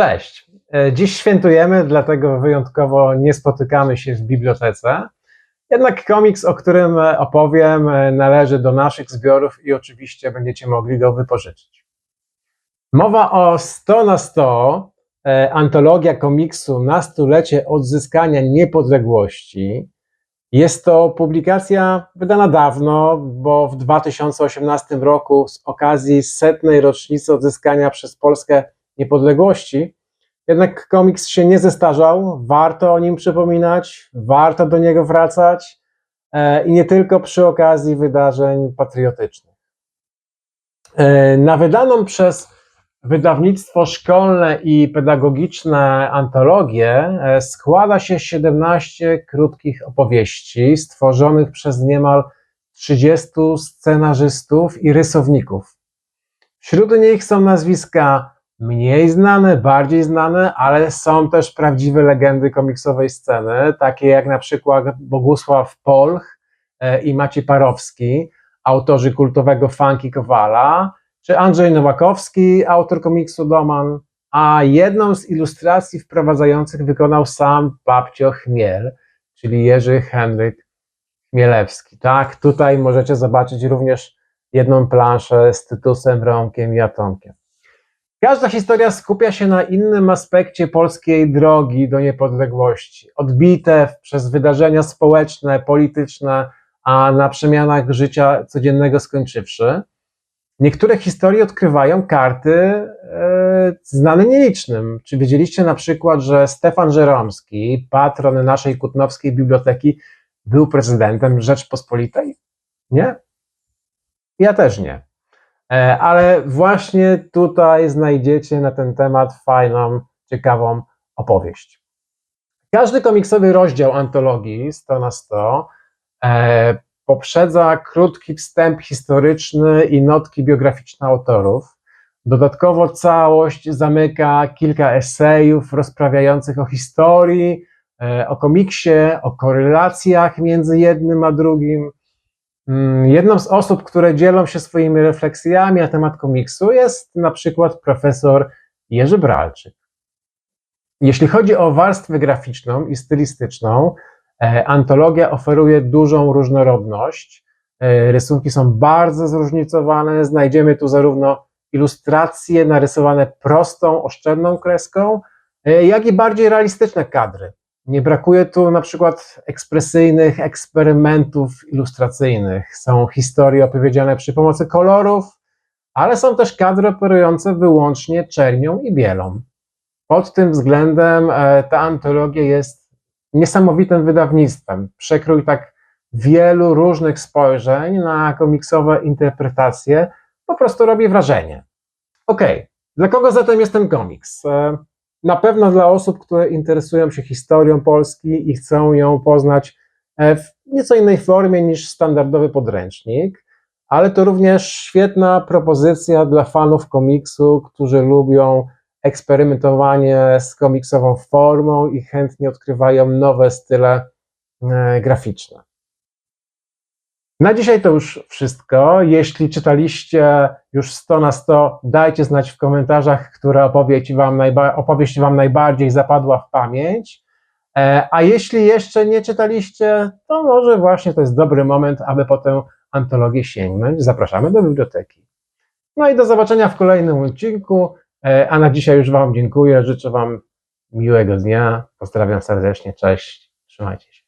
Cześć. E, Dziś świętujemy, dlatego wyjątkowo nie spotykamy się w bibliotece. Jednak komiks, o którym e, opowiem, e, należy do naszych zbiorów i oczywiście będziecie mogli go wypożyczyć. Mowa o 100 na 100, e, antologia komiksu na stulecie odzyskania niepodległości. Jest to publikacja wydana dawno, bo w 2018 roku z okazji setnej rocznicy odzyskania przez Polskę niepodległości. Jednak komiks się nie zestarzał, warto o nim przypominać, warto do niego wracać e, i nie tylko przy okazji wydarzeń patriotycznych. E, Na wydaną przez wydawnictwo szkolne i pedagogiczne antologię e, składa się 17 krótkich opowieści stworzonych przez niemal 30 scenarzystów i rysowników. Wśród nich są nazwiska mniej znane, bardziej znane, ale są też prawdziwe legendy komiksowej sceny, takie jak na przykład Bogusław Polch e, i Maciej Parowski, autorzy kultowego Funky Kowala, czy Andrzej Nowakowski, autor komiksu Doman, a jedną z ilustracji wprowadzających wykonał sam babcio Chmiel, czyli Jerzy Henryk Chmielewski. Tak, tutaj możecie zobaczyć również jedną planszę z Tytusem, Romkiem i Atomkiem. Każda historia skupia się na innym aspekcie polskiej drogi do niepodległości, odbite przez wydarzenia społeczne, polityczne, a na przemianach życia codziennego skończywszy. Niektóre historie odkrywają karty e, znane nielicznym. Czy wiedzieliście na przykład, że Stefan Żeromski, patron naszej kutnowskiej biblioteki, był prezydentem Rzeczpospolitej? Nie? Ja też nie. E, Ale właśnie tutaj znajdziecie na ten temat fajną, ciekawą opowieść. Każdy komiksowy rozdział antologii 100 na 100 e, poprzedza krótki wstęp historyczny i notki biograficzne autorów. Dodatkowo całość zamyka kilka esejów rozprawiających o historii, e, o komiksie, o korelacjach między jednym a drugim. Mm, Jedną z osób, które dzielą się swoimi refleksjami na temat komiksu jest na przykład profesor Jerzy Bralczyk. Jeśli chodzi o warstwę graficzną i stylistyczną, e, antologia oferuje dużą różnorodność. E, Rysunki są bardzo zróżnicowane. Znajdziemy tu zarówno ilustracje narysowane prostą, oszczędną kreską, e, jak i bardziej realistyczne kadry. Nie brakuje tu na przykład ekspresyjnych eksperymentów ilustracyjnych. Są historie opowiedziane przy pomocy kolorów, ale są też kadry operujące wyłącznie czernią i bielą. Pod tym względem e, ta antologia jest niesamowitym wydawnictwem. Przekrój tak wielu różnych spojrzeń na komiksowe interpretacje po prostu robi wrażenie. Okej, dla kogo zatem jest ten komiks? Na pewno dla osób, które interesują się historią Polski i chcą ją poznać e, w nieco innej formie niż standardowy podręcznik, ale to również świetna propozycja dla fanów komiksu, którzy lubią eksperymentowanie z komiksową formą i chętnie odkrywają nowe style e, graficzne. Na dzisiaj to już wszystko. Jeśli czytaliście już 100 na 100, dajcie znać w komentarzach, która opowieść wam, opowieść wam najbardziej zapadła w pamięć. E, A jeśli jeszcze nie czytaliście, to może właśnie to jest dobry moment, aby po tę antologię sięgnąć. Zapraszamy do biblioteki. No i do zobaczenia w kolejnym odcinku. E, A na dzisiaj już Wam dziękuję. Życzę Wam miłego dnia. Pozdrawiam serdecznie. Cześć. Trzymajcie się.